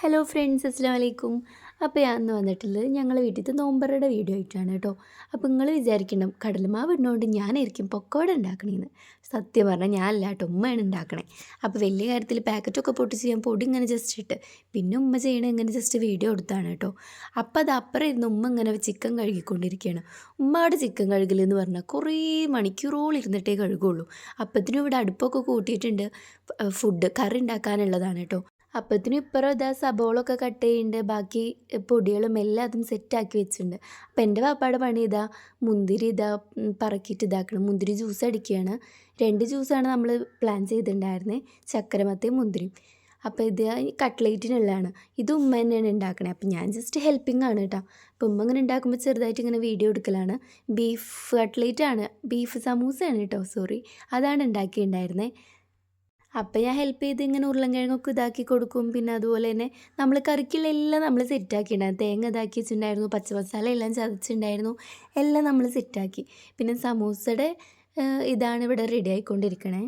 Hello friends അസ്സാം വലൈക്കും അപ്പോൾ ഞാൻ വന്നിട്ടുള്ളത് ഞങ്ങളെ വീട്ടിലത്തെ നോമ്പറയുടെ വീഡിയോ ആയിട്ടാണ് കേട്ടോ. അപ്പോൾ നിങ്ങൾ വിചാരിക്കണം കടലമാവ് ഇടുന്നതുകൊണ്ട് ഞാനായിരിക്കും പൊക്കോട ഉണ്ടാക്കണേന്ന് സത്യം പറഞ്ഞാൽ ഞാനല്ല കേട്ടോ ഉമ്മയാണ് ഉണ്ടാക്കണേ അപ്പോൾ വലിയ കാര്യത്തിൽ പാക്കറ്റൊക്കെ പൊട്ടിച്ച് ഞാൻ പൊടി ഇങ്ങനെ ജസ്റ്റ് ഇട്ട് പിന്നെ ഉമ്മ ചെയ്യണ ഇങ്ങനെ ജസ്റ്റ് വീഡിയോ എടുത്താണ് കേട്ടോ. അപ്പോൾ അത് അപ്പുറം ഇരുന്ന് ഉമ്മ ഇങ്ങനെ ചിക്കൻ കഴുകിക്കൊണ്ടിരിക്കുകയാണ് ഉമ്മയുടെ ചിക്കൻ കഴുകലെന്ന് പറഞ്ഞാൽ കുറേ മണിക്കൂറോളം ഇരുന്നിട്ടേ കഴുകുള്ളൂ. അപ്പത്തിനും ഇവിടെ അടുപ്പൊക്കെ കൂട്ടിയിട്ടുണ്ട് ഫുഡ് കറി ഉണ്ടാക്കാനുള്ളതാണ് കേട്ടോ. അപ്പത്തിനും ഇപ്പുറം ഇതാ സബോളൊക്കെ കട്ട് ചെയ്യുന്നുണ്ട് ബാക്കി പൊടികളും എല്ലാം അതും സെറ്റാക്കി വെച്ചിട്ടുണ്ട്. അപ്പം എന്റെ പാപ്പയുടെ പണി ഇതാ മുന്തിരി ഇതാ പറക്കിയിട്ട് ഇതാക്കണം. മുന്തിരി ജ്യൂസ് അടിക്കുകയാണ് രണ്ട് ജ്യൂസാണ് നമ്മൾ പ്ലാൻ ചെയ്തിട്ടുണ്ടായിരുന്നത് ചക്കരമത്തയും മുന്തിരിയും. അപ്പോൾ ഇത് കട്ട്ലേറ്റിനുള്ളതാണ് ഇത് ഉമ്മ തന്നെയാണ് ഉണ്ടാക്കണേ അപ്പം ഞാൻ ജസ്റ്റ് ഹെൽപ്പിംഗ് ആണ് കേട്ടോ അപ്പം ഉമ്മ ഇങ്ങനെ ഉണ്ടാക്കുമ്പോൾ ചെറുതായിട്ട് ഇങ്ങനെ വീഡിയോ എടുക്കലാണ്. ബീഫ് കട്ട്ലേറ്റ് ആണ്. ബീഫ് സമൂസയാണ് കേട്ടോ സോറി അതാണ് ഉണ്ടാക്കിയിട്ടുണ്ടായിരുന്നത് അപ്പം ഞാൻ ഹെൽപ്പ് ചെയ്ത് ഇങ്ങനെ ഉരുളൻകിഴങ്ങൊക്കെ ഇതാക്കി കൊടുക്കും. പിന്നെ അതുപോലെ തന്നെ നമ്മൾ കറിക്കുള്ള എല്ലാം നമ്മൾ സെറ്റാക്കിയിട്ടുണ്ടായിരുന്നു തേങ്ങ ഇതാക്കി വെച്ചിട്ടുണ്ടായിരുന്നു. പച്ചമസാല എല്ലാം ചതച്ചിട്ടുണ്ടായിരുന്നു. എല്ലാം നമ്മൾ സെറ്റാക്കി പിന്നെ സമൂസയുടെ ഇതാണ് ഇവിടെ റെഡി ആയിക്കൊണ്ടിരിക്കണേ.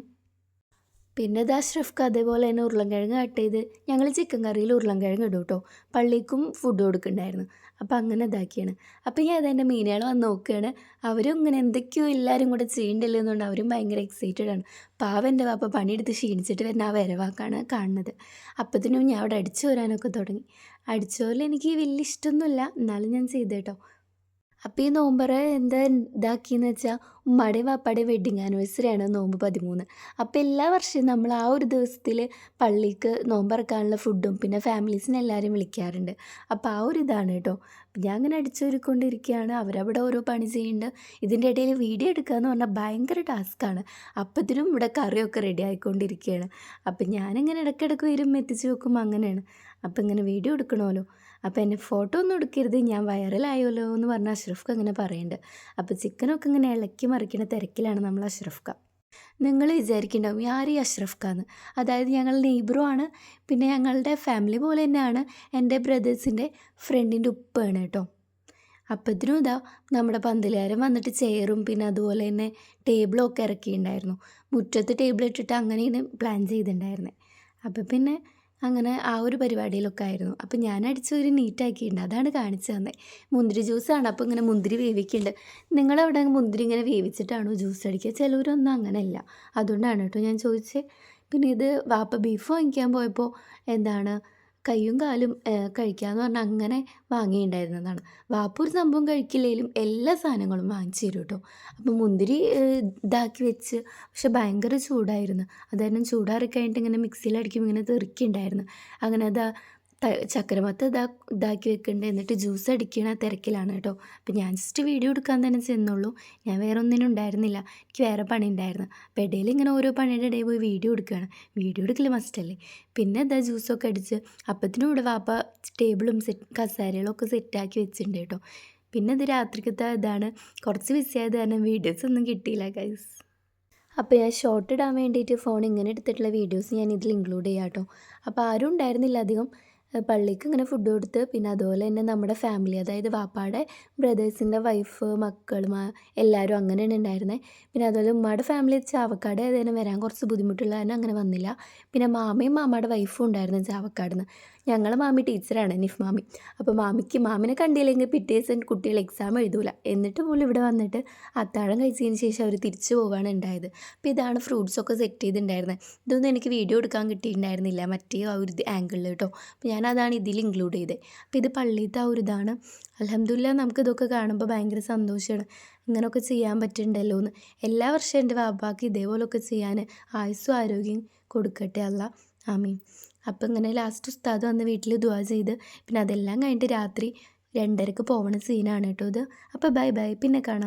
പിന്നെ ഇത് അഷ്റഫ്ക്ക് അതേപോലെ തന്നെ ഉരുളൻകിഴങ്ങ് കട്ട് ചെയ്ത് ഞങ്ങൾ ചിക്കൻ കറിയിൽ ഉരുളൻകിഴങ്ങ് ഇടും കേട്ടോ പള്ളിക്കും ഫുഡ് കൊടുക്കുന്നുണ്ടായിരുന്നു. അപ്പോൾ അങ്ങനെ ഇതാക്കിയാണ്. അപ്പോൾ ഞാൻ അതെന്റെ മീനുകൾ വന്ന് നോക്കുകയാണ്. അവരും ഇങ്ങനെ എന്തൊക്കെയോ എല്ലാവരും കൂടെ ചെയ്യണ്ടല്ലോ എന്നുകൊണ്ട് അവരും ഭയങ്കര എക്സൈറ്റഡ് ആണ്. പാവന്റെ പാപ്പ പണിയെടുത്ത് ക്ഷീണിച്ചിട്ട് വരുന്ന ആ വരവാക്കാണ് കാണുന്നത്. അപ്പത്തിനും ഞാൻ അവിടെ അടിച്ചു വരാനൊക്കെ തുടങ്ങി. അടിച്ചു വരൽ എനിക്ക് വലിയ ഇഷ്ടമൊന്നുമില്ല എന്നാലും ഞാൻ ചെയ്തു കേട്ടോ അപ്പോൾ ഈ നോമ്പറ എന്താ ഇതാക്കിയെന്ന് വെച്ചാൽ ഉമ്മാടെയും വാപ്പാടെയും വെഡ്ഡിങ് ആനിവേഴ്സറിയാണ് നോമ്പ് പതിമൂന്ന്. അപ്പോൾ എല്ലാ വർഷവും നമ്മൾ ആ ഒരു ദിവസത്തിൽ പള്ളിക്ക് നോമ്പറക്കാനുള്ള ഫുഡും പിന്നെ ഫാമിലീസിനെ എല്ലാവരും വിളിക്കാറുണ്ട്. അപ്പോൾ ആ ഒരു ഇതാണ് കേട്ടോ ഞാൻ അങ്ങനെ അടിച്ചൊരുക്കൊണ്ടിരിക്കുകയാണ് അവരവിടെ ഓരോ പണി ചെയ്യുന്നുണ്ട് ഇതിന്റെ ഇടയിൽ വീഡിയോ എടുക്കുക എന്ന് പറഞ്ഞാൽ ഭയങ്കര ടാസ്ക്കാണ് അപ്പത്തിനും ഇവിടെ കറിയൊക്കെ റെഡി ആയിക്കൊണ്ടിരിക്കുകയാണ് അപ്പം ഞാനിങ്ങനെ ഇടയ്ക്കിടയ്ക്ക് വരും എത്തിച്ച് വെക്കുമ്പോൾ അങ്ങനെയാണ്. അപ്പം ഇങ്ങനെ വീഡിയോ എടുക്കണമല്ലോ. അപ്പോൾ എന്നെ ഫോട്ടോ ഒന്നും എടുക്കരുത് ഞാൻ വൈറലായല്ലോ എന്ന് പറഞ്ഞ അഷ്റഫ്ക്ക് അങ്ങനെ പറയുന്നുണ്ട് അപ്പോൾ ചിക്കനൊക്കെ ഇങ്ങനെ ഇളക്കി മറിക്കുന്ന തിരക്കിലാണ് നമ്മൾ അഷ്റഫ്ക്ക. നിങ്ങൾ വിചാരിക്കുന്നുണ്ടാവും ആര് ഈ അഷ്റഫ്ക്കാന്ന്? അതായത് ഞങ്ങൾ നെയ്ബറും ആണ് പിന്നെ ഞങ്ങളുടെ ഫാമിലി പോലെ തന്നെയാണ് എന്റെ ബ്രദേഴ്സിന്റെ ഫ്രണ്ടിന്റെ ഉപ്പാണ് കേട്ടോ അപ്പത്തിനും ഇതാ നമ്മുടെ പന്തലുകാരൻ വന്നിട്ട് ചെയറും പിന്നെ അതുപോലെ തന്നെ ടേബിളും ഒക്കെ ഇറക്കിയിട്ടുണ്ടായിരുന്നു. മുറ്റത്ത് ടേബിൾ ഇട്ടിട്ട് അങ്ങനെയാണ് പ്ലാൻ ചെയ്തിട്ടുണ്ടായിരുന്നത് അപ്പോൾ പിന്നെ അങ്ങനെ ആ ഒരു പരിപാടിയിലൊക്കെ ആയിരുന്നു. അപ്പോൾ ഞാൻ അടിച്ചൊരു നീറ്റാക്കിയിട്ടുണ്ട്. അതാണ് കാണിച്ചു തന്നെ. മുന്തിരി ജ്യൂസാണ്. അപ്പോൾ ഇങ്ങനെ മുന്തിരി വേവിക്കുന്നുണ്ട്. നിങ്ങളവിടെ മുന്തിരി ഇങ്ങനെ വേവിച്ചിട്ടാണോ ജ്യൂസ് അടിക്കുക? ചിലവരൊന്നും അങ്ങനെയല്ല. അതുകൊണ്ടാണ് കേട്ടോ ഞാൻ ചോദിച്ചത് പിന്നെ ഇത് വാപ്പ ബീഫ് വാങ്ങിക്കാൻ പോയപ്പോൾ എന്താണ് കയ്യും കാലും കഴിക്കാമെന്ന് പറഞ്ഞാൽ അങ്ങനെ വാങ്ങിയിട്ടുണ്ടായിരുന്നതാണ്. വാപ്പ ഒരു സംഭവം കഴിക്കില്ലെങ്കിലും എല്ലാ സാധനങ്ങളും വാങ്ങിച്ചു തരും കേട്ടോ അപ്പോൾ മുന്തിരി ഇതാക്കി വെച്ച് പക്ഷെ ഭയങ്കര ചൂടായിരുന്നു. അതായത് ചൂടാറി കഴിഞ്ഞിട്ട് ഇങ്ങനെ മിക്സിയിലടിക്കുമ്പോൾ ഇങ്ങനെ തെറിക്കുണ്ടായിരുന്നു അങ്ങനെ അതാ ചക്കരമത്ത് ഇതാ ഇതാക്കി വെക്കുന്നുണ്ട് എന്നിട്ട് ജ്യൂസ് അടിക്കണ തിരക്കിലാണ് കേട്ടോ. അപ്പം ഞാൻ ജസ്റ്റ് വീഡിയോ എടുക്കാൻ തന്നെ ചെന്നുള്ളൂ. ഞാൻ വേറെ ഒന്നിനും ഉണ്ടായിരുന്നില്ല. എനിക്ക് വേറെ പണി ഉണ്ടായിരുന്നു. അപ്പോൾ ഇടയിൽ ഇങ്ങനെ ഓരോ പണിയുടെ ഇടയിൽ പോയി വീഡിയോ എടുക്കുകയാണ്. വീഡിയോ എടുക്കൽ മസ്റ്റല്ലേ പിന്നെ ഇതാ ജ്യൂസൊക്കെ അടിച്ച് അപ്പത്തിനും ഇവിടെ വാപ്പ ടേബിളും സെറ്റ് കസാരകളൊക്കെ സെറ്റാക്കി വെച്ചിട്ടുണ്ട് കേട്ടോ. പിന്നെ ഇത് രാത്രിക്കത്തെ ഇതാണ്. കുറച്ച് ബിസിയായത് കാരണം വീഡിയോസ് ഒന്നും കിട്ടിയില്ല ഗൈസ് അപ്പോൾ ഞാൻ ഷോർട്ട് ഇടാൻ വേണ്ടിയിട്ട് ഫോൺ ഇങ്ങനെ എടുത്തിട്ടുള്ള വീഡിയോസ് ഞാൻ ഇതിൽ ഇൻക്ലൂഡ് ചെയ്യാം കേട്ടോ. അപ്പോൾ ആരും ഉണ്ടായിരുന്നില്ല അധികം. പള്ളിക്ക് ഇങ്ങനെ ഫുഡ് കൊടുത്ത് പിന്നെ അതുപോലെ തന്നെ നമ്മുടെ ഫാമിലി അതായത് വാപ്പാടെ ബ്രദേഴ്സിന്റെ വൈഫ് മക്കൾ എല്ലാവരും അങ്ങനെയാണ് ഉണ്ടായിരുന്നത് പിന്നെ അതുപോലെ ഉമ്മയുടെ ഫാമിലി ചാവക്കാട് ഏതായാലും വരാൻ കുറച്ച് ബുദ്ധിമുട്ടുള്ള കാരണം അങ്ങനെ വന്നില്ല. പിന്നെ മാമയും മാമയുടെ വൈഫും ഉണ്ടായിരുന്നു ചാവക്കാട് നിന്ന് ഞങ്ങളെ മാമി ടീച്ചറാണ് നിഫ് മാമി. അപ്പോൾ മാമിക്ക് മാമിനെ കണ്ടില്ലെങ്കിൽ പിറ്റേ ദിവസം കുട്ടികൾ എക്സാം എഴുതൂല. എന്നിട്ട് പോലും ഇവിടെ വന്നിട്ട് അത്താഴം കഴിച്ചതിന് ശേഷം അവർ തിരിച്ചു പോവാണ് ഉണ്ടായത്. അപ്പോൾ ഇതാണ് ഫ്രൂട്ട്സൊക്കെ സെറ്റ് ചെയ്തിട്ടുണ്ടായിരുന്നത് ഇതൊന്നും എനിക്ക് വീഡിയോ എടുക്കാൻ കിട്ടിയിട്ടുണ്ടായിരുന്നില്ല. മറ്റേ ആ ഒരു ആംഗിളിൽ കേട്ടോ. അപ്പോൾ ഞാനതാണ് ഇതിൽ ഇൻക്ലൂഡ് ചെയ്തത് അപ്പോൾ ഇത് പള്ളിയിലത്തെ ആ ഒരു ഇതാണ്. അലഹമില്ല നമുക്ക് ഇതൊക്കെ കാണുമ്പോൾ ഭയങ്കര സന്തോഷമാണ് ഇങ്ങനെയൊക്കെ ചെയ്യാൻ പറ്റുന്നുണ്ടല്ലോ എന്ന്. എല്ലാ വർഷവും എന്റെ വാപ്പാക്ക് ഇതേപോലൊക്കെ ചെയ്യാൻ ആയുസ്സും ആരോഗ്യം കൊടുക്കട്ടെ അല്ല. ആമീൻ. അപ്പം ഇങ്ങനെ ലാസ്റ്റ് ഉസ്താദ് വന്ന് വീട്ടിൽ ദുവാ ചെയ്ത്. പിന്നെ അതെല്ലാം കഴിഞ്ഞിട്ട് രാത്രി രണ്ടരക്ക് പോകണ സീനാണ് കേട്ടോ ഇത്. അപ്പോൾ ബൈ ബൈ പിന്നെ കാണാം.